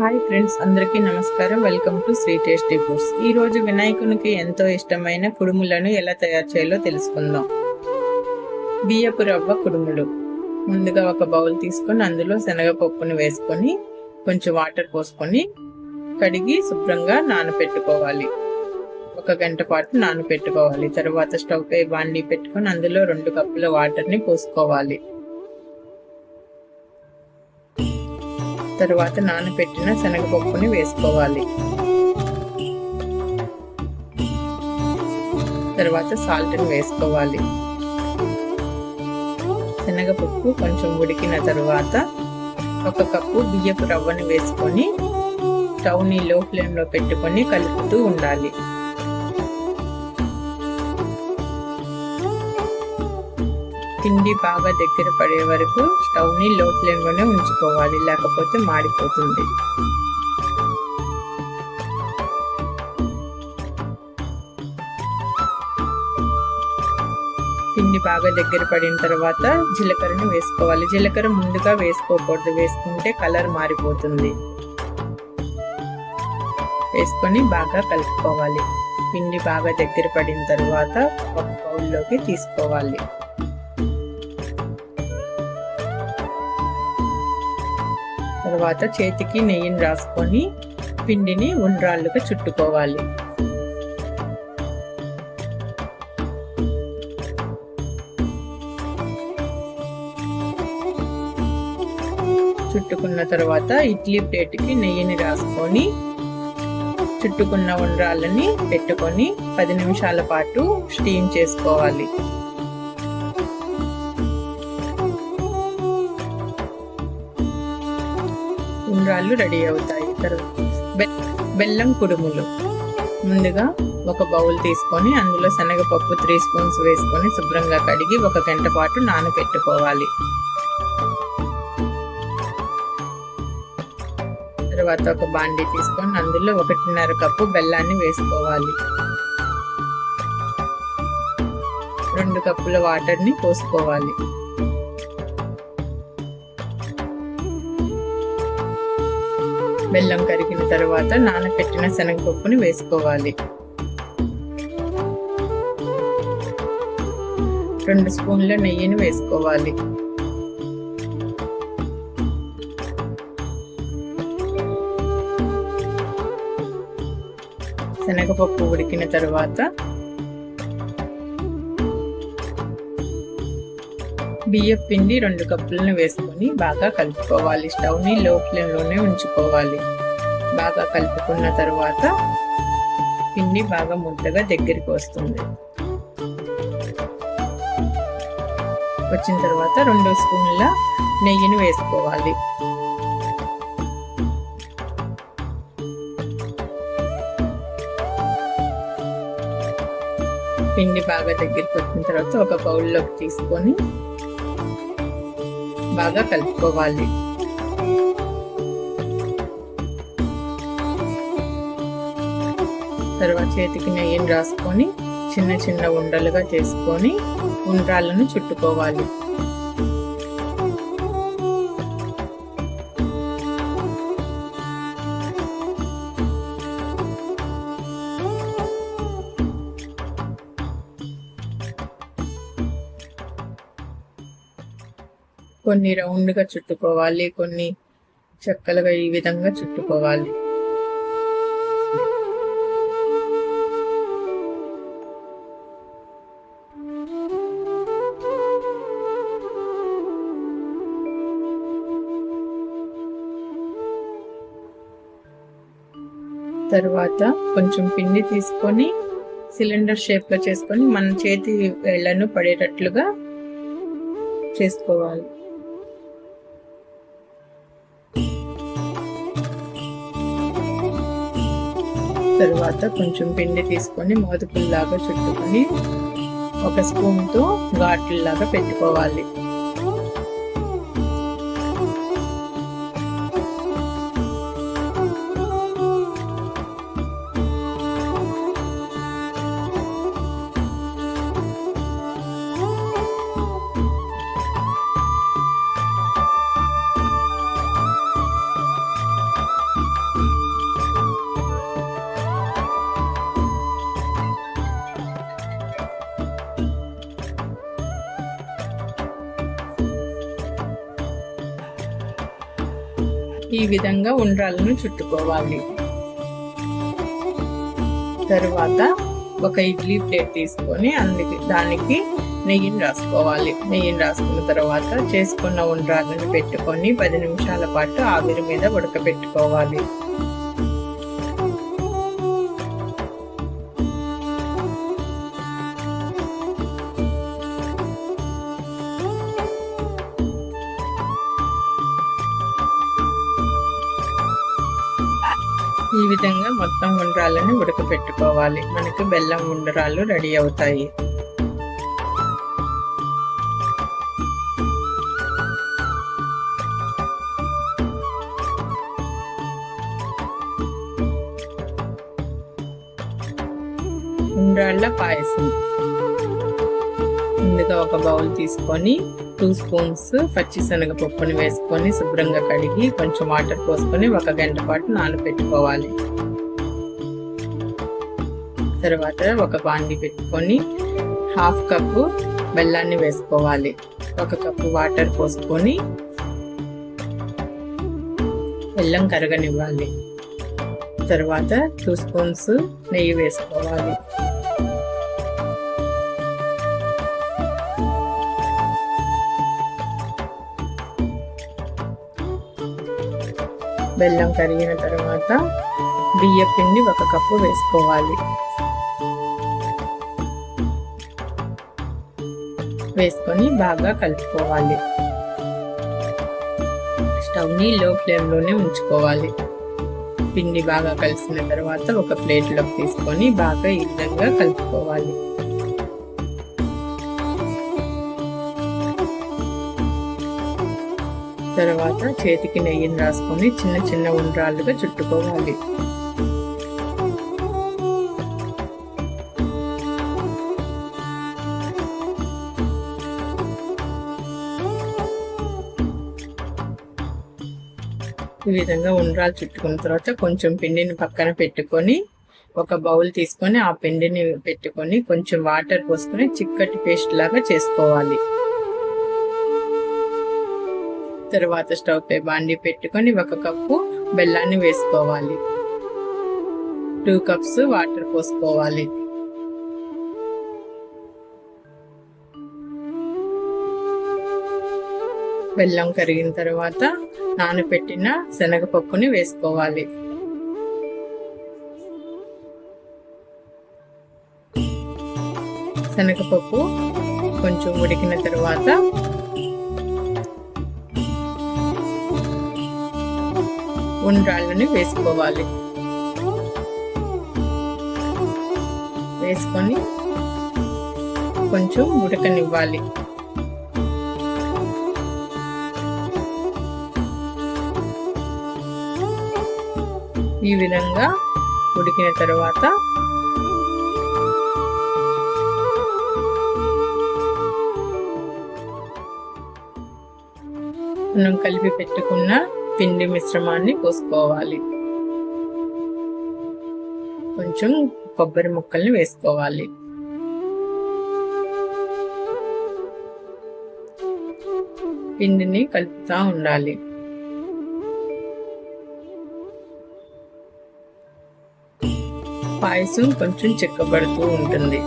Hi friends అందరికీ నమస్కారం. Welcome to Shri tasty foods. ఈ రోజు వినాయకునికి ఎంతో ఇష్టమైన కుడుములను ఎలా తయారు చేయాలో తెలుసుకుందాం. బియ్యపు రవ్వ కుడుములు. ముందుగా ఒక బౌల్ తీసుకొని అందులో శనగపప్పును వేసుకొని కొంచెం వాటర్ పోసుకొని కడిగి శుభ్రంగా నానబెట్టుకోవాలి ఒక గంట పాటు నానబెట్టుకోవాలి తర్వాత స్టవ్ పై బాండీ పెట్టుకొని అందులో రెండు కప్పుల వాటర్ని పోసుకోవాలి. తరువాత నానబెట్టిన శనగపప్పుని వేసుకోవాలి. తర్వాత సాల్ట్ని వేసుకోవాలి. శనగపప్పు కొంచెం ఉడికిన తరువాత ఒక కప్పు బియ్యపు రవ్వని వేసుకొని స్టవ్ని లో ఫ్లేమ్లో పెట్టుకొని కలుపుతూ ఉండాలి. పిండి బాగా దగ్గర పడే వరకు స్టవ్ని లో ఫ్లేమ్లోనే ఉంచుకోవాలి లేకపోతే మాడిపోతుంది. పిండి బాగా దగ్గర పడిన తర్వాత జీలకర్రని వేసుకోవాలి. జీలకర్ర ముందుగా వేసుకోకూడదు వేసుకుంటే కలర్ మారిపోతుంది. వేసుకొని బాగా కలుపుకోవాలి. పిండి బాగా దగ్గర పడిన తర్వాత ఒక బౌల్లోకి తీసుకోవాలి. తర్వాత చేతికి నెయ్యిని రాసుకొని పిండిని ఉండ్రాళ్ళుగా చుట్టుకోవాలి. చుట్టుకున్న తర్వాత ఇడ్లీ ప్లేట్కి నెయ్యిని రాసుకొని చుట్టుకున్న ఉండ్రాళ్ళని పెట్టుకొని పది నిమిషాల పాటు స్టీమ్ చేసుకోవాలి. ఉండ్రాళ్ళు రెడీ అవుతాయి. తర్వాత బెల్లం కుడుములు. ముందుగా ఒక బౌల్ తీసుకొని అందులో శనగపప్పు త్రీ స్పూన్స్ వేసుకొని శుభ్రంగా కడిగి ఒక గంట పాటు నానబెట్టుకోవాలి. తర్వాత ఒక బాండీ తీసుకొని అందులో ఒకటిన్నర కప్పు బెల్లాన్ని వేసుకోవాలి. రెండు కప్పుల వాటర్ని పోసుకోవాలి. బెల్లం కరిగిన తర్వాత నానబెట్టిన శనగపప్పుని వేసుకోవాలి. రెండు స్పూన్ల నెయ్యిని వేసుకోవాలి. శనగపప్పు ఉడికిన తర్వాత బియ్యం పిండి రెండు కప్పులను వేసుకొని బాగా కలుపుకోవాలి. స్టవ్ని లో ఫ్లేమ్లోనే ఉంచుకోవాలి. బాగా కలుపుకున్న తర్వాత పిండి బాగా ముద్దగా దగ్గరికి వస్తుంది. వచ్చిన తర్వాత రెండు స్పూన్ల నెయ్యిని వేసుకోవాలి. పిండి బాగా దగ్గరికి వచ్చిన తర్వాత ఒక బౌల్లోకి తీసుకొని బాగా కలుపుకోవాలి. తర్వాత చేతికి నెయ్యిని రాసుకొని చిన్న చిన్న ఉండలుగా చేసుకొని ఉండ్రాలను చుట్టుకోవాలి. కొన్ని రౌండ్గా చుట్టుకోవాలి కొన్ని చక్కలుగా ఈ విధంగా చుట్టుకోవాలి. తర్వాత కొంచెం పిండి తీసుకొని సిలిండర్ షేప్లో చేసుకొని మన చేతి వేళ్ళను పడేటట్లుగా చేసుకోవాలి. తర్వాత కొంచెం పిండి తీసుకొని మోదుకుల్లాగా చుట్టుకొని ఒక స్పూన్తో ఘాట్లలాగా పెట్టుకోవాలి. ఈ విధంగా ఉండ్రాలను చుట్టుకోవాలి. తరువాత ఒక ఇడ్లీ ప్లేట్ తీసుకొని అందుకు దానికి నెయ్యిని రాసుకోవాలి. నెయ్యిని రాసుకున్న తర్వాత చేసుకున్న ఉండ్రాలను పెట్టుకొని పది నిమిషాల పాటు ఆవిరి మీద ఉడకబెట్టుకోవాలి. ఈ విధంగా మొత్తం ఉండ్రాలని ఉడకపెట్టుకోవాలి. మనకు బెల్లం ఉండ్రాలు రెడీ అవుతాయి. ఉండ్రాళ్ళ పాయసం. ముందుగా ఒక బౌల్ తీసుకొని టూ స్పూన్స్ పచ్చిశనగపప్పుని వేసుకొని శుభ్రంగా కడిగి కొంచెం వాటర్ పోసుకొని ఒక గంట పాటు నానబెట్టుకోవాలి. తర్వాత ఒక బాండి పెట్టుకొని హాఫ్ కప్పు బెల్లాన్ని వేసుకోవాలి. ఒక కప్పు వాటర్ పోసుకొని బెల్లం కరగనివ్వాలి. తర్వాత టూ స్పూన్స్ నెయ్యి వేసుకోవాలి. బెల్లం కరిగిన తర్వాత బియ్య పిండి ఒక కప్పు వేసుకోవాలి. వేసుకొని బాగా కలుపుకోవాలి. స్టవ్ని లో ఫ్లేమ్లోనే ఉంచుకోవాలి. పిండి బాగా కలిసిన తర్వాత ఒక ప్లేట్లోకి తీసుకొని బాగా ఈ విధంగా కలుపుకోవాలి. తర్వాత చేతికి నెయ్యిని రాసుకొని చిన్న చిన్న ఉండ్రాళ్ళుగా చుట్టుకోవాలి. ఈ విధంగా ఉండ్రాలు చుట్టుకున్న తర్వాత కొంచెం పిండిని పక్కన పెట్టుకొని ఒక బౌల్ తీసుకొని ఆ పిండిని పెట్టుకొని కొంచెం వాటర్ పోసుకొని చిక్కటి పేస్ట్ లాగా చేసుకోవాలి. తర్వాత స్టవ్ పై బాండి పెట్టుకొని ఒక కప్పు బెల్లాన్ని వేసుకోవాలి. టూ కప్స్ వాటర్ పోసుకోవాలి. బెల్లం కరిగిన తర్వాత నానబెట్టిన శనగపప్పుని వేసుకోవాలి. శనగపప్పు కొంచెం ఉడికిన తర్వాత ఉండ్రాళ్ళని వేసుకోవాలి. వేసుకొని కొంచెం ఉడకనివ్వాలి. ఈ విధంగా ఉడికిన తర్వాత మనం కలిపి పెట్టుకున్న పిండి మిశ్రమాన్ని పోసుకోవాలి. కొంచెం కొబ్బరి ముక్కల్ని వేసుకోవాలి. పిండిని కలుపుతూ ఉండాలి. పాయసం కొంచెం చిక్కబడుతూ ఉంటుంది.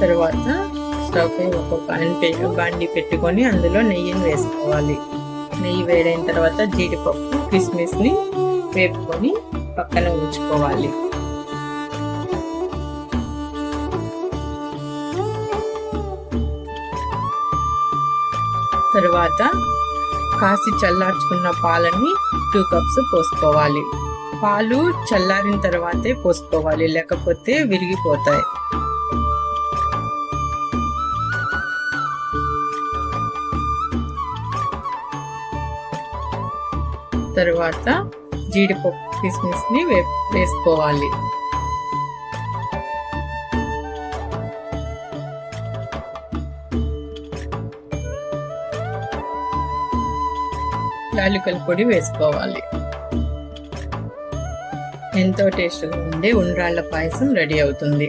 తర్వాత స్టవ్ ఒక పాన్ బండి పెట్టుకొని అందులో నెయ్యిని వేసుకోవాలి. నెయ్యి వేడైన తర్వాత జీడిపప్పు కిస్మిస్ని వేపుకొని పక్కన ఉంచుకోవాలి. తర్వాత కాసి చల్లార్చుకున్న పాలని టూ కప్స్ పోసుకోవాలి. పాలు చల్లారిన తర్వాతే పోసుకోవాలి లేకపోతే విరిగిపోతాయి. తర్వాత జీడిపప్పు కిస్మిస్ని వేసుకోవాలి. యాలకుల పొడి వేసుకోవాలి. ఎంతో టేస్ట్గా ఉండే ఉండ్రాళ్ళ పాయసం రెడీ అవుతుంది.